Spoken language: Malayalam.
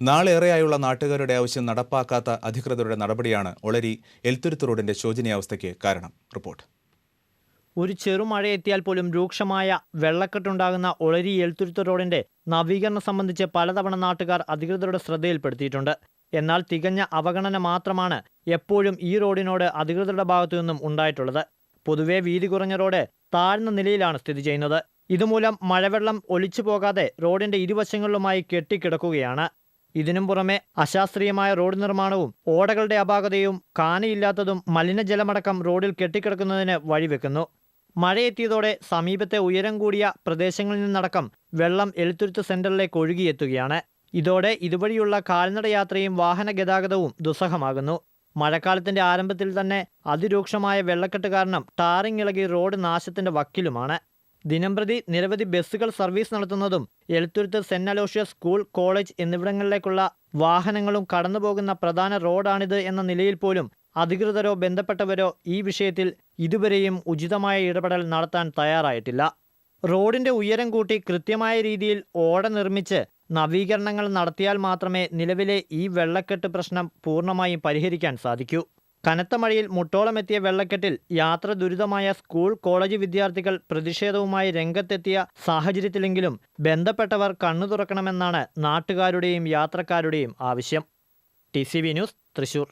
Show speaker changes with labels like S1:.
S1: നാളേറെയായുള്ള നാട്ടുകാരുടെ ആവശ്യം നടപ്പാക്കാത്ത അധികൃതരുടെ നടപടിയാണ് ഒളരി എൽത്തുരുത്ത് റോഡിന്റെ ശോചനീയാവസ്ഥയ്ക്ക് കാരണം. റിപ്പോർട്ട്.
S2: ഒരു ചെറുമഴ എത്തിയാൽ പോലും രൂക്ഷമായ വെള്ളക്കെട്ടുണ്ടാകുന്ന ഒളരി എൽത്തുരുത്ത് റോഡിന്റെ നവീകരണം സംബന്ധിച്ച് പലതവണ നാട്ടുകാർ അധികൃതരുടെ ശ്രദ്ധയിൽപ്പെടുത്തിയിട്ടുണ്ട്. എന്നാൽ തികഞ്ഞ അവഗണന മാത്രമാണ് എപ്പോഴും ഈ റോഡിനോട് അധികൃതരുടെ ഭാഗത്തു നിന്നും ഉണ്ടായിട്ടുള്ളത്. പൊതുവെ വീതി കുറഞ്ഞ റോഡ് താഴ്ന്ന നിലയിലാണ് സ്ഥിതി ചെയ്യുന്നത്. ഇതുമൂലം മഴവെള്ളം ഒലിച്ചു പോകാതെ റോഡിന്റെ ഇരുവശങ്ങളിലുമായി കെട്ടിക്കിടക്കുകയാണ്. ഇതിനും പുറമെ അശാസ്ത്രീയമായ റോഡ് നിർമ്മാണവും ഓടകളുടെ അപാകതയും കാനയില്ലാത്തതും മലിനജലമടക്കം റോഡിൽ കെട്ടിക്കിടക്കുന്നതിന് വഴിവെക്കുന്നു. മഴയെത്തിയതോടെ സമീപത്തെ ഉയരം കൂടിയ പ്രദേശങ്ങളിൽ നിന്നടക്കം വെള്ളം എഴുത്തുരുത്ത് സെന്ററിലേക്ക് ഒഴുകിയെത്തുകയാണ്. ഇതോടെ ഇതുവഴിയുള്ള കാൽനട യാത്രയും വാഹന ഗതാഗതവും ദുസ്സഹമാകുന്നു. മഴക്കാലത്തിന്റെ ആരംഭത്തിൽ തന്നെ അതിരൂക്ഷമായ വെള്ളക്കെട്ട് കാരണം ടാറിംഗ് ഇളകി റോഡ് നാശത്തിന്റെ വക്കിലുമാണ്. ദിനംപ്രതി നിരവധി ബസ്സുകൾ സർവീസ് നടത്തുന്നതും എഴുത്തുരുത്ത് സെന്റ് അലോഷ്യസ് സ്കൂൾ കോളേജ് എന്നിവിടങ്ങളിലേക്കുള്ള വാഹനങ്ങളും കടന്നുപോകുന്ന പ്രധാന റോഡാണിത് എന്ന നിലയിൽ പോലും അധികൃതരോ ബന്ധപ്പെട്ടവരോ ഈ വിഷയത്തിൽ ഇതുവരെയും ഉചിതമായ ഇടപെടൽ നടത്താൻ തയ്യാറായിട്ടില്ല. റോഡിന്റെ ഉയരം കൂട്ടി കൃത്യമായ രീതിയിൽ ഓട നിർമ്മിച്ച് നവീകരണങ്ങൾ നടത്തിയാൽ മാത്രമേ നിലവിലെ ഈ വെള്ളക്കെട്ട് പ്രശ്നം പൂർണമായും പരിഹരിക്കാൻ സാധിക്കൂ. കനത്ത മഴയിൽ മുട്ടോളമെത്തിയ വെള്ളക്കെട്ടിൽ യാത്ര ദുരിതമായ സ്കൂൾ കോളേജ് വിദ്യാർത്ഥികൾ പ്രതിഷേധവുമായി രംഗത്തെത്തിയ സാഹചര്യത്തിലെങ്കിലും ബന്ധപ്പെട്ടവർ കണ്ണു തുറക്കണമെന്നാണ് നാട്ടുകാരുടെയും യാത്രക്കാരുടെയും ആവശ്യം. T news Thrissur.